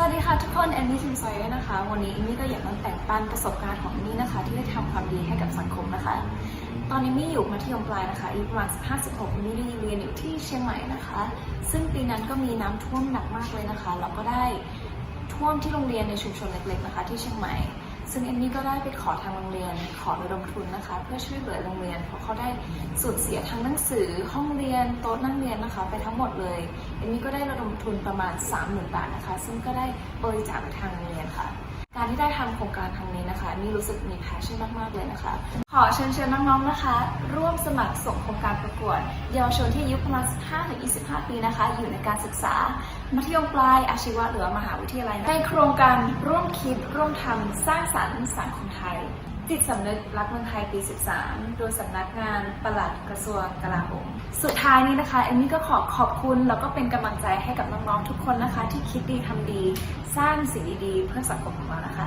สวัสดีค่ะทุกคนแอนนี่ชิมซอยนะคะ วันนี้เอมมี่ก็อยากมาแบ่งปันประสบการณ์ของเอมมี่นะคะ ที่ได้ทำความดีให้กับสังคมนะคะ ตอนนี้มี่อยู่มัธยมปลายนะคะอายุประมาณ56เอมมี่ได้เรียนอยู่ที่เชียงใหม่นะคะ ซึ่งปีนั้นก็มีน้ำท่วมหนักมากเลยนะคะแล้วก็ได้ท่วมที่โรงเรียนในชุมชนเล็กๆนะคะ ที่เชียงใหม่ ซึ่งเอมมี่ก็ได้ไปขอทางโรงเรียน ขอระดมทุนนะคะ เพื่อช่วยเหลือโรงเรียน เพราะเขาได้สูญเสียทั้งหนังสือห้องเรียนโต๊ะนั่งเรียนนะคะ ไปทั้งหมดเลยเอมมี่ก็ได้ระดมทุนประมาณ 30,000 บาทนะคะ ซึ่งก็ได้บริจาคไปทางโรงเรียนค่ะ การที่ได้ทำโครงการครั้งนี้นะคะนี่รู้สึกมี passion มากๆเลยนะคะ ขอเชิญเชิญน้องๆนะคะ ร่วมสมัครส่งโครงการประกวดเยาวชนที่อายุประมาณ 15-25 ปีนะคะ อยู่ในการศึกษา มัธยมปลายอาชีวะหรือมหาวิทยาลัย ในโครงการร่วมคิดร่วมทำสร้างสรรค์สังคมไทย จิตสำนึกรักเมืองไทยปี 13 โดยสำนักงานปลัดกระทรวงกลาโหมสุดท้ายนี้นะคะเอมมี่ก็ขอขอบคุณ แล้วก็เป็นกำลังใจให้กับน้องๆทุกคนนะคะ ที่คิดดีทำดี สร้างสิ่งดีๆเพื่อสังคมของเรานะคะ